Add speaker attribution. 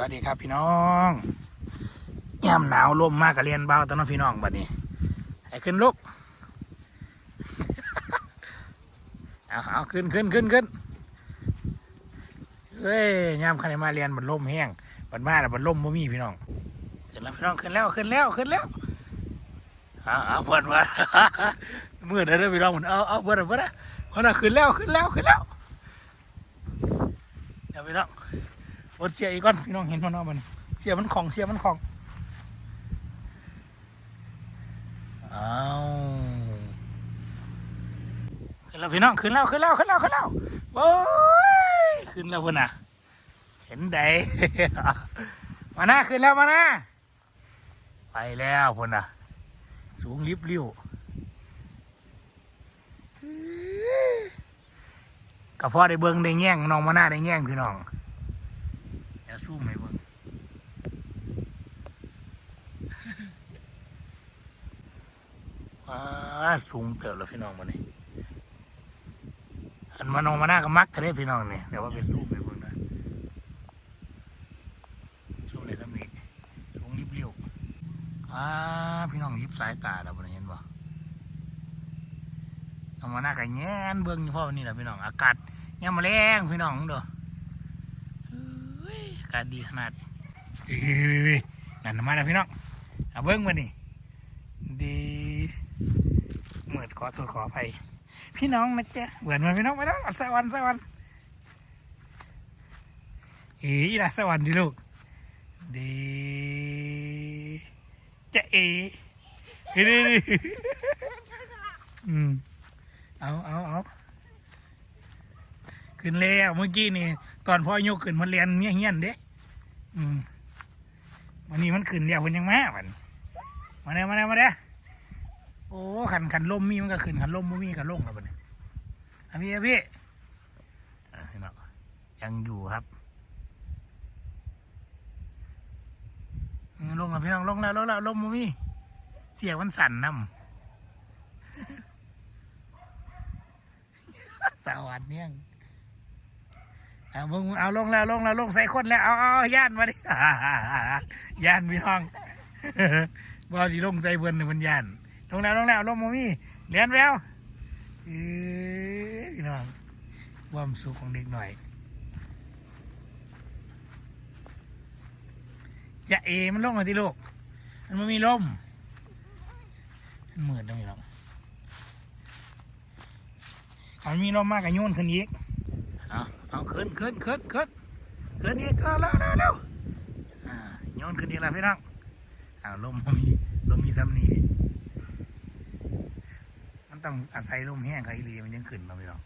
Speaker 1: วัสดีครับพี่น้องยามหนาวลมมากกับเรียนเบาตอนน้พี่น้องบัดนี้ให้ขึ้นลูกเอาเอาขึ้นขึ้นขึ้นขึ้นเฮ้ยยามคันได้มาเรียนบัดลมแห้งบัดมาแล้วบัดลมบ่มีพี่น้องขึ้นแล้วพี่น้องขึ้นแล้วขึ้นแล้วขึ้นแล้วเอาเอาเปิดมามือเด้อพี่น้องเอาเอาเปิดเปิดนะเปิดนะขึ้นแล้วขึ้นแล้วขึ้นแล้วเดี๋ยวพี่น้อง บดเสียอีกก่อนพี่น้องเห็นมันเนาะมันเสียมันของเสียมันของเอาขึ้นแล้วพี่น้องขึ้นแล้วขึ้นแล้วขึ้นแล้วขึ้นแล้วโอ้ยขึ้นแล้วพ่นน่ะ เห็นใดมาหน้าขึ้นแล้วมาหน้าไปแล้วพ่นน่ะ สูงลิบลิ้วกระเพาะได้เบิ้งได้แง่งน้องมาหน้าได้แง่งพี่น้อง สู้ไหมเบิ่งว้าสูงเติบแล้วพี่น้องมันนี่อันมานองมาหน้าก็มักทะเลพี่น้องเนี่ยเดี๋ยวว่าไปสู้ไปเบิ่งนะสู้เลยสมิกสูงริบเรียวอ้าพี่น้องยิบสายตาแล้วมันเห็นบ่เอามาหน้าก็แง่นเบิ่งอยู่เพราะวันนี้แหละพี่น้องอากาศยังมาแรงพี่น้องเด้อเฮ้อาศดีขนาดนั่นมาแล้วพี่น้องเอาเบิ้งมานี่ดีเหมือนขอโทษขออภัยพี่น้องนะจ๊ะเหมือนมันพี่น้องไปแล้วสวรรค์สวรรค์เฮ้ยละสวรรค์ดิลูกดีจะเอเฮ้ยนี่นี่อืมเอาเอาเอาขึ้นแล้วเมื่อกี้นี่ ตอนพ่อยกขึ้นมันเรียนเงี้ยเงี้ยเด้ อืมวันนี้มันขึ้นเดียวมันยังแมามันมาเด้อมาเด้อมาเด้อโอ้ขันขันลมมีมันก็ขึ้นขันลมไม่มีก็ลงแล้วบัดนี้อะพี่อะพี่อะพี่น้องยังอยู่ครับลงแล้วพี่น้องลงแล้วลงแล้วลมไม่มีเสียงมันสั่นน้ำสวัสดีเนี่ย เอามึงเอาลงแล้วลงแล้วลงใส่คนแล้วเอาเอาย่านมาดิย่านพี่น้องบ่ดีลงใส่เบิ่นนี่มันย่านลงแล้วลงแล้วลงมมี่เรียนแล้วเอ้ยพี่น้องความสุขของเด็กหน่อยอย่าเอมันลงมาที่ลูกมันไม่มีลมมันเหมือนตรงนี้หรอกมันมีลมมากกับโยนขึ้นอีกเอาเอา ขึ้นขึ้นขึ้นขึ้นขึ้นอีกเร็วเร็วเร็วอ่าโยนขึ้นอีกแล้วพี่น้องอ้าวลมมีลมมีซ้ำนี่มันต้องอาศัยลมแห้งใครรีมันยังขึ้นมาพี่น้อง